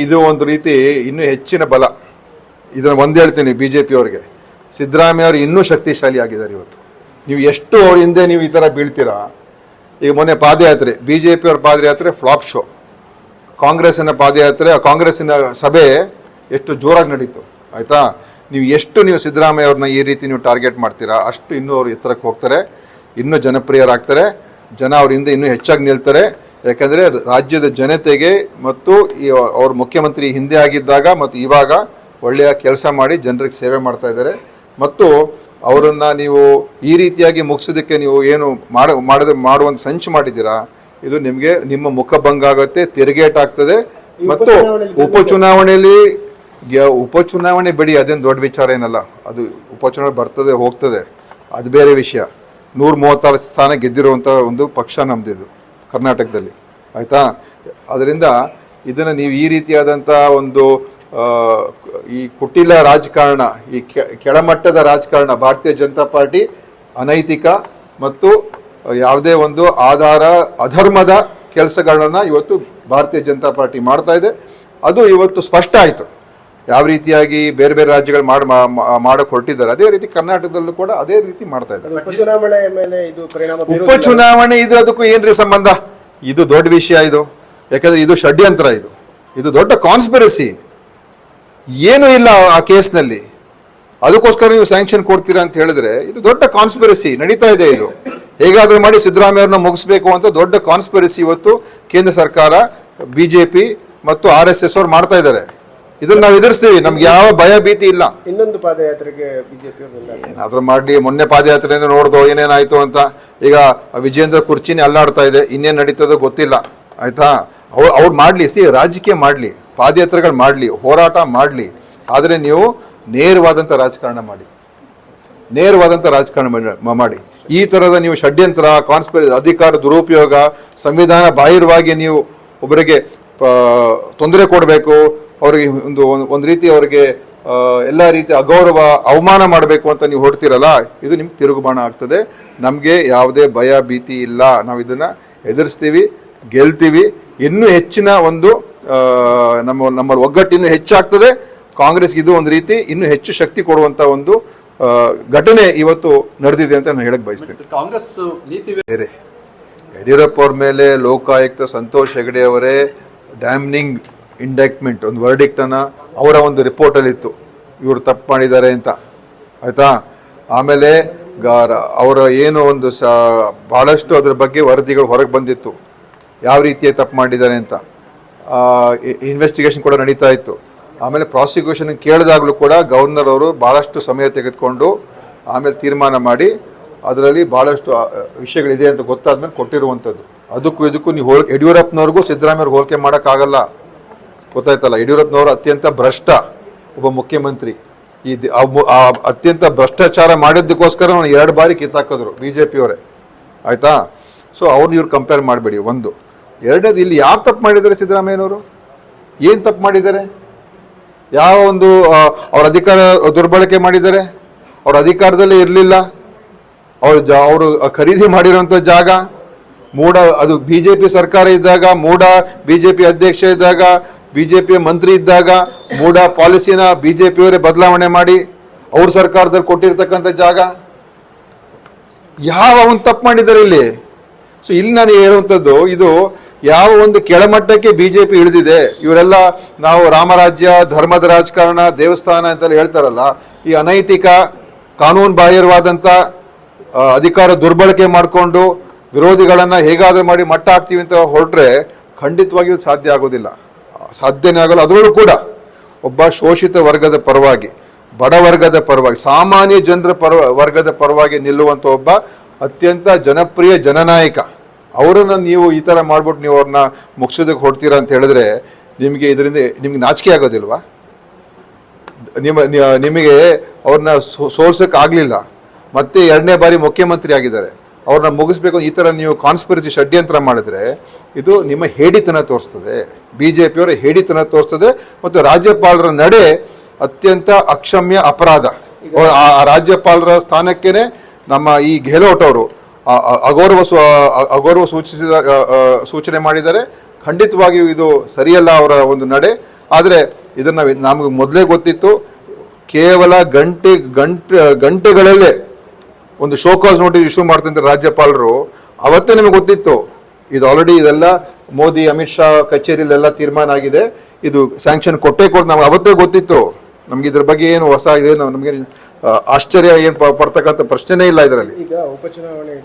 ಇದು ಒಂದು ರೀತಿ ಇನ್ನೂ ಹೆಚ್ಚಿನ ಬಲ. ಇದನ್ನು ಒಂದು ಹೇಳ್ತೀನಿ ಬಿ ಜೆ ಪಿ ಅವರಿಗೆ. ಸಿದ್ದರಾಮಯ್ಯ ಅವರು ಇನ್ನೂ ಶಕ್ತಿಶಾಲಿ ಆಗಿದ್ದಾರೆ ಇವತ್ತು. ನೀವು ಎಷ್ಟು ಅವ್ರ ಹಿಂದೆ ನೀವು ಈ ಥರ ಬೀಳ್ತೀರಾ? ಈಗ ಮೊನ್ನೆ ಪಾದಯಾತ್ರೆ ಬಿ ಜೆ ಅವ್ರ ಪಾದಯಾತ್ರೆ ಫ್ಲಾಪ್ ಶೋ. ಕಾಂಗ್ರೆಸ್ಸಿನ ಪಾದಯಾತ್ರೆ, ಕಾಂಗ್ರೆಸ್ಸಿನ ಸಭೆ ಎಷ್ಟು ಜೋರಾಗಿ ನಡೀತು. ಆಯಿತಾ? ನೀವು ಎಷ್ಟು ನೀವು ಸಿದ್ದರಾಮಯ್ಯ ಅವ್ರನ್ನ ಈ ರೀತಿ ನೀವು ಟಾರ್ಗೆಟ್ ಮಾಡ್ತೀರಾ? ಅಷ್ಟು ಇನ್ನೂ ಅವರು ಎತ್ತರಕ್ಕೆ ಹೋಗ್ತಾರೆ. ಇನ್ನೂ ಜನಪ್ರಿಯರಾಗ್ತಾರೆ. ಜನ ಅವ್ರ ಹಿಂದೆ ಇನ್ನೂ ಹೆಚ್ಚಾಗಿ ನಿಲ್ತಾರೆ. ಯಾಕಂದರೆ ರಾಜ್ಯದ ಜನತೆಗೆ ಮತ್ತು ಈ ಅವ್ರ ಮುಖ್ಯಮಂತ್ರಿ ಹಿಂದೆ ಆಗಿದ್ದಾಗ ಮತ್ತು ಇವಾಗ ಒಳ್ಳೆಯ ಕೆಲಸ ಮಾಡಿ ಜನರಿಗೆ ಸೇವೆ ಮಾಡ್ತಾ ಇದ್ದಾರೆ. ಮತ್ತು ಅವರನ್ನು ನೀವು ಈ ರೀತಿಯಾಗಿ ಮುಗಿಸೋದಕ್ಕೆ ನೀವು ಏನು ಮಾಡ ಮಾಡದ ಮಾಡುವಂಥ ಸಂಚು ಮಾಡಿದ್ದೀರಾ? ಇದು ನಿಮಗೆ ನಿಮ್ಮ ಮುಖಭಂಗ ಆಗುತ್ತೆ ತಿರುಗೇಟ್ ಆಗ್ತದೆ. ಮತ್ತು ಉಪಚುನಾವಣೆಯಲ್ಲಿ ಗೆ- ಉಪಚುನಾವಣೆ ಬಿಡಿ ಅದೇನು ದೊಡ್ಡ ವಿಚಾರ ಏನಲ್ಲ. ಅದು ಉಪಚುನಾವಣೆ ಬರ್ತದೆ ಹೋಗ್ತದೆ. ಅದು ಬೇರೆ ವಿಷಯ. ನೂರ ಮೂವತ್ತಾರು ಸ್ಥಾನ ಗೆದ್ದಿರುವಂಥ ಒಂದು ಪಕ್ಷ ನಮ್ದಿದು. ಕರ್ನಾಟಕದಲ್ಲಿ. ಆಯಿತಾ? ಅದರಿಂದ ಇದನ್ನು ನೀವು ಈ ರೀತಿಯಾದಂಥ ಒಂದು ಈ ಕುಟಿಲ ರಾಜಕಾರಣ, ಈ ಕೆಳಮಟ್ಟದ ರಾಜಕಾರಣ, ಭಾರತೀಯ ಜನತಾ ಪಾರ್ಟಿ ಅನೈತಿಕ ಮತ್ತು ಯಾವುದೇ ಒಂದು ಆಧಾರ, ಅಧರ್ಮದ ಕೆಲಸಗಳನ್ನು ಇವತ್ತು ಭಾರತೀಯ ಜನತಾ ಪಾರ್ಟಿ ಮಾಡ್ತಾ ಇದೆ. ಅದು ಇವತ್ತು ಸ್ಪಷ್ಟ ಆಯಿತು. ಯಾವ ರೀತಿಯಾಗಿ ಬೇರೆ ಬೇರೆ ರಾಜ್ಯಗಳು ಮಾಡಿ ಮಾಡಕ್ ಹೊರಟಿದ್ದಾರೆ ಅದೇ ರೀತಿ ಕರ್ನಾಟಕದಲ್ಲೂ ಕೂಡ ಅದೇ ರೀತಿ ಮಾಡ್ತಾ ಇದ್ದಾರೆ. ಉಪಚುನಾವಣೆ ಮೇಲೆ ಇದು ಪರಿಣಾಮ. ಉಪಚುನಾವಣೆ ಇದು ಅದಕ್ಕೂ ಏನ್ರಿ ಸಂಬಂಧ? ಇದು ದೊಡ್ಡ ವಿಷಯ ಇದು. ಯಾಕಂದ್ರೆ ಇದು ಷಡ್ಯಂತ್ರ ಇದು. ಇದು ದೊಡ್ಡ ಕಾನ್ಸ್ಪಿರಸಿ ಏನು ಇಲ್ಲ ಆ ಕೇಸ್ನಲ್ಲಿ. ಅದಕ್ಕೋಸ್ಕರ ನೀವು ಸ್ಯಾಂಕ್ಷನ್ ಕೊಡ್ತೀರಾ ಅಂತ ಹೇಳಿದ್ರೆ ಇದು ದೊಡ್ಡ ಕಾನ್ಸ್ಪಿರಸಿ ನಡೀತಾ ಇದೆ ಇದು. ಹೇಗಾದ್ರೂ ಮಾಡಿ ಸಿದ್ದರಾಮಯ್ಯವ್ರನ್ನ ಮುಗಿಸ್ಬೇಕು ಅಂತ ದೊಡ್ಡ ಕಾನ್ಸ್ಪಿರಸಿ ಇವತ್ತು ಕೇಂದ್ರ ಸರ್ಕಾರ ಬಿಜೆಪಿ ಮತ್ತು ಆರ್ ಎಸ್ ಎಸ್ ಅವ್ರು ಮಾಡ್ತಾ ಇದ್ದಾರೆ. ಇದನ್ನ ನಾವು ಎದುರಿಸ್ತೀವಿ. ನಮ್ಗೆ ಯಾವ ಭಯ ಭೀತಿ ಇಲ್ಲ. ಇನ್ನೊಂದು ಪಾದಯಾತ್ರೆಗೆ ಬಿಜೆಪಿ ಏನಾದ್ರೂ ಮಾಡಿ ಮೊನ್ನೆ ಪಾದಯಾತ್ರೆ ನೋಡಿದ್ರು ಏನೇನಾಯ್ತು ಅಂತ. ಈಗ ವಿಜೇಂದ್ರ ಕುರ್ಚಿನೇ ಅಲ್ಲಾಡ್ತಾ ಇದೆ. ಇನ್ನೇನು ನಡೀತದೋ ಗೊತ್ತಿಲ್ಲ. ಆಯ್ತಾ? ಅವ್ರು ಅವ್ರು ಮಾಡಲಿ. ಸಿ ರಾಜಕೀಯ ಮಾಡಲಿ. ಪಾದಯಾತ್ರೆಗಳು ಮಾಡಲಿ. ಹೋರಾಟ ಮಾಡಲಿ. ಆದರೆ ನೀವು ನೇರವಾದಂಥ ರಾಜಕಾರಣ ಮಾಡಿ. ನೇರವಾದಂಥ ರಾಜಕಾರಣ ಮಾಡಿ- ಈ ಥರದ ನೀವು ಷಡ್ಯಂತ್ರ ಕಾನ್ಸ್ಪಿರ ಅಧಿಕಾರ ದುರುಪಯೋಗ ಸಂವಿಧಾನ ಬಾಹಿರವಾಗಿ ನೀವು ಒಬ್ಬರಿಗೆ ತೊಂದರೆ ಕೊಡಬೇಕು ಅವರಿಗೆ ಒಂದು ಒಂದು ರೀತಿ ಅವರಿಗೆ ಎಲ್ಲ ರೀತಿ ಅಗೌರವ ಅವಮಾನ ಮಾಡಬೇಕು ಅಂತ ನೀವು ಹೊಡ್ತೀರಲ್ಲ ಇದು ನಿಮ್ಗೆ ತಿರುಗುಬಾಣ ಆಗ್ತದೆ. ನಮಗೆ ಯಾವುದೇ ಭಯ ಭೀತಿ ಇಲ್ಲ. ನಾವು ಇದನ್ನು ಎದುರಿಸ್ತೀವಿ ಗೆಲ್ತೀವಿ. ಇನ್ನೂ ಹೆಚ್ಚಿನ ಒಂದು ನಮ್ಮ ನಮ್ಮ ಒಗ್ಗಟ್ಟು ಇನ್ನೂ ಹೆಚ್ಚಾಗ್ತದೆ. ಕಾಂಗ್ರೆಸ್ಗೆ ಇದು ಒಂದು ರೀತಿ ಇನ್ನೂ ಹೆಚ್ಚು ಶಕ್ತಿ ಕೊಡುವಂಥ ಒಂದು ಘಟನೆ ಇವತ್ತು ನಡೆದಿದೆ ಅಂತ ನಾನು ಹೇಳಕ್ ಬಯಸ್ತೇನೆ. ಕಾಂಗ್ರೆಸ್ ನೀತಿ ಬೇರೆ. ಯಡಿಯೂರಪ್ಪ ಅವ್ರ ಮೇಲೆ ಲೋಕಾಯುಕ್ತ ಸಂತೋಷ್ ಹೆಗಡೆ ಅವರೇ ಡ್ಯಾಮ್ನಿಂಗ್ ಇಂಡಕ್ಟ್ಮೆಂಟ್ ಒಂದು ವರ್ಡಿಕ್ಟನ್ನು ಅವರ ಒಂದು ರಿಪೋರ್ಟ್ ಅಲ್ಲಿ ಇತ್ತು. ಇವರು ತಪ್ಪು ಮಾಡಿದ್ದಾರೆ ಅಂತ. ಆಯಿತಾ? ಆಮೇಲೆ ಅವರ ಏನು ಒಂದು ಸ ಭಾಳಷ್ಟು ಅದರ ಬಗ್ಗೆ ವರದಿಗಳು ಹೊರಗೆ ಬಂದಿತ್ತು. ಯಾವ ರೀತಿಯ ತಪ್ಪು ಮಾಡಿದ್ದಾರೆ ಅಂತ. ಇನ್ವೆಸ್ಟಿಗೇಷನ್ ಕೂಡ ನಡೀತಾ ಇತ್ತು. ಆಮೇಲೆ ಪ್ರಾಸಿಕ್ಯೂಷನ್ ಕೇಳಿದಾಗಲೂ ಕೂಡ ಗವರ್ನರ್ ಅವರು ಭಾಳಷ್ಟು ಸಮಯ ತೆಗೆದುಕೊಂಡು ಆಮೇಲೆ ತೀರ್ಮಾನ ಮಾಡಿ ಅದರಲ್ಲಿ ಭಾಳಷ್ಟು ವಿಷಯಗಳಿದೆ ಅಂತ ಗೊತ್ತಾದ್ಮೇಲೆ ಕೊಟ್ಟಿರುವಂಥದ್ದು. ಅದಕ್ಕೂ ಇದಕ್ಕೂ ನೀವು ಹೋಲ್, ಯಡಿಯೂರಪ್ಪನವ್ರಿಗೂ ಸಿದ್ದರಾಮಯ್ಯವ್ರಿಗೆ ಹೋಲಿಕೆ ಮಾಡೋಕ್ಕಾಗಲ್ಲ. ಗೊತ್ತಾಯ್ತಲ್ಲ, ಯಡಿಯೂರಪ್ಪನವರು ಅತ್ಯಂತ ಭ್ರಷ್ಟ ಒಬ್ಬ ಮುಖ್ಯಮಂತ್ರಿ. ಈ ಅತ್ಯಂತ ಭ್ರಷ್ಟಾಚಾರ ಮಾಡಿದ್ದಕ್ಕೋಸ್ಕರ ನಾನು ಎರಡು ಬಾರಿ ಕಿತ್ತಾಕಿದ್ರು ಬಿ ಜೆ ಪಿಯವರೇ ಆಯ್ತಾ? ಸೊ ಅವ್ರನ್ನ ಇವ್ರು ಕಂಪೇರ್ ಮಾಡಬೇಡಿ, ಒಂದು. ಎರಡನೇದು, ಇಲ್ಲಿ ಯಾವ ತಪ್ಪು ಮಾಡಿದ್ದಾರೆ ಸಿದ್ದರಾಮಯ್ಯನವರು? ಏನು ತಪ್ಪು ಮಾಡಿದ್ದಾರೆ? ಯಾವ ಒಂದು ಅವರ ಅವ್ರ ಅಧಿಕಾರ ದುರ್ಬಳಕೆ ಮಾಡಿದ್ದಾರೆ? ಅವ್ರ ಅಧಿಕಾರದಲ್ಲೇ ಇರಲಿಲ್ಲ? ಅವರು ಜ ಅವರು ಖರೀದಿ ಮಾಡಿರುವಂಥ ಜಾಗ? ಮೂಡ ಅದು ಬಿ ಜೆ ಪಿ ಸರ್ಕಾರ ಇದ್ದಾಗ, ಮೂಡ ಬಿ ಜೆ ಪಿ ಅಧ್ಯಕ್ಷ ಇದ್ದಾಗ ಬಿ ಜೆ ಮಂತ್ರಿ ಇದ್ದಾಗ ಮೂಡ ಪಾಲಿಸಿನ ಬಿ ಜೆ ಬದಲಾವಣೆ ಮಾಡಿ ಅವ್ರ ಸರ್ಕಾರದಲ್ಲಿ ಕೊಟ್ಟಿರ್ತಕ್ಕಂಥ ಜಾಗ. ಯಾವ ಒಂದು ತಪ್ಪು ಮಾಡಿದ್ದಾರೆ ಇಲ್ಲಿ? ಸೊ ಇಲ್ಲಿ ನಾನು ಹೇಳುವಂಥದ್ದು, ಇದು ಯಾವ ಒಂದು ಕೆಳಮಟ್ಟಕ್ಕೆ ಬಿಜೆಪಿ ಇಳಿದಿದೆ, ಇವರೆಲ್ಲ ನಾವು ರಾಮರಾಜ್ಯ, ಧರ್ಮದ ರಾಜಕಾರಣ, ದೇವಸ್ಥಾನ ಅಂತೆಲ್ಲ ಹೇಳ್ತಾರಲ್ಲ, ಈ ಅನೈತಿಕ ಕಾನೂನು ಬಾಹಿರವಾದಂಥ ಅಧಿಕಾರ ದುರ್ಬಳಕೆ ಮಾಡಿಕೊಂಡು ವಿರೋಧಿಗಳನ್ನು ಹೇಗಾದರೂ ಮಾಡಿ ಮಟ್ಟ ಹಾಕ್ತೀವಿ ಅಂತ ಹೊರಟ್ರೆ ಖಂಡಿತವಾಗಿಯೂ ಸಾಧ್ಯ ಆಗೋದಿಲ್ಲ. ಸಾಧ್ಯನೇ ಆಗಲ್ಲ. ಅದರಲ್ಲೂ ಕೂಡ ಒಬ್ಬ ಶೋಷಿತ ವರ್ಗದ ಪರವಾಗಿ, ಬಡ ವರ್ಗದ ಪರವಾಗಿ, ಸಾಮಾನ್ಯ ಜನರ ಪರ, ವರ್ಗದ ಪರವಾಗಿ ನಿಲ್ಲುವಂಥ ಒಬ್ಬ ಅತ್ಯಂತ ಜನಪ್ರಿಯ ಜನನಾಯಕ. ಅವರನ್ನು ನೀವು ಈ ಥರ ಮಾಡ್ಬಿಟ್ಟು ನೀವು ಅವ್ರನ್ನ ಮುಗಿಸೋದಕ್ಕೆ ಹೊಡ್ತೀರಾ ಅಂತ ಹೇಳಿದ್ರೆ ನಿಮಗೆ ಇದರಿಂದ ನಿಮ್ಗೆ ನಾಚಿಕೆ ಆಗೋದಿಲ್ವಾ? ನಿಮ್ಮ, ನಿಮಗೆ ಅವ್ರನ್ನ ಸೋಲ್ಸೋಕೆ ಆಗಲಿಲ್ಲ. ಮತ್ತೆ ಎರಡನೇ ಬಾರಿ ಮುಖ್ಯಮಂತ್ರಿ ಆಗಿದ್ದಾರೆ. ಅವ್ರನ್ನ ಮುಗಿಸ್ಬೇಕು ಈ ಥರ ನೀವು ಕಾನ್ಸ್ಪಿರಸಿ ಷಡ್ಯಂತ್ರ ಮಾಡಿದ್ರೆ ಇದು ನಿಮ್ಮ ಹೇಡಿತನ ತೋರಿಸ್ತದೆ. ಬಿ ಜೆ ಪಿಯವರ ಹೇಡಿತನ ತೋರಿಸ್ತದೆ ಮತ್ತು ರಾಜ್ಯಪಾಲರ ನಡೆ ಅತ್ಯಂತ ಅಕ್ಷಮ್ಯ ಅಪರಾಧ. ಆ- ರಾಜ್ಯಪಾಲರ ಸ್ಥಾನಕ್ಕೇನೆ ನಮ್ಮ ಈ ಗೆಹ್ಲೋಟ್ ಅವರು ಅಗೌರವ ಅಗೌರವ ಸೂಚಿಸಿದ ಸೂಚನೆ ಮಾಡಿದ್ದಾರೆ. ಖಂಡಿತವಾಗಿಯೂ ಇದು ಸರಿಯಲ್ಲ ಅವರ ಒಂದು ನಡೆ. ಆದರೆ ಇದನ್ನ ನಮಗೆ ಮೊದಲೇ ಗೊತ್ತಿತ್ತು. ಕೇವಲ ಗಂಟೆ ಗಂಟೆ ಗಂಟೆಗಳಲ್ಲೇ ಒಂದು ಶೋಕಾಸ್ ನೋಟಿಸ್ ಇಶ್ಯೂ ಮಾಡ್ತಂತ ರಾಜ್ಯಪಾಲರು ಅವತ್ತೇ ನಿಮಗೆ ಗೊತ್ತಿತ್ತು. ಇದು ಆಲ್ರೆಡಿ ಇದೆಲ್ಲ ಮೋದಿ, ಅಮಿತ್ ಶಾ ಕಚೇರಿಲೆಲ್ಲ ತೀರ್ಮಾನ ಆಗಿದೆ. ಇದು ಸ್ಯಾಂಕ್ಷನ್ ಕೊಟ್ಟೇ ಕೊಟ್ಟು ನಮ್ಗೆ ಅವತ್ತೇ ಗೊತ್ತಿತ್ತು. ನಮ್ಗೆ ಇದ್ರ ಬಗ್ಗೆ ಏನು ಹೊಸ ಇದೆ ನಮಗೆ ಆಶ್ಚರ್ಯ, ಏನು ಪಡ್ತಕ್ಕಂಥ ಪ್ರಶ್ನೆನೇ ಇಲ್ಲ ಇದರಲ್ಲಿ. ಈಗ ಉಪಚುನಾವಣೆ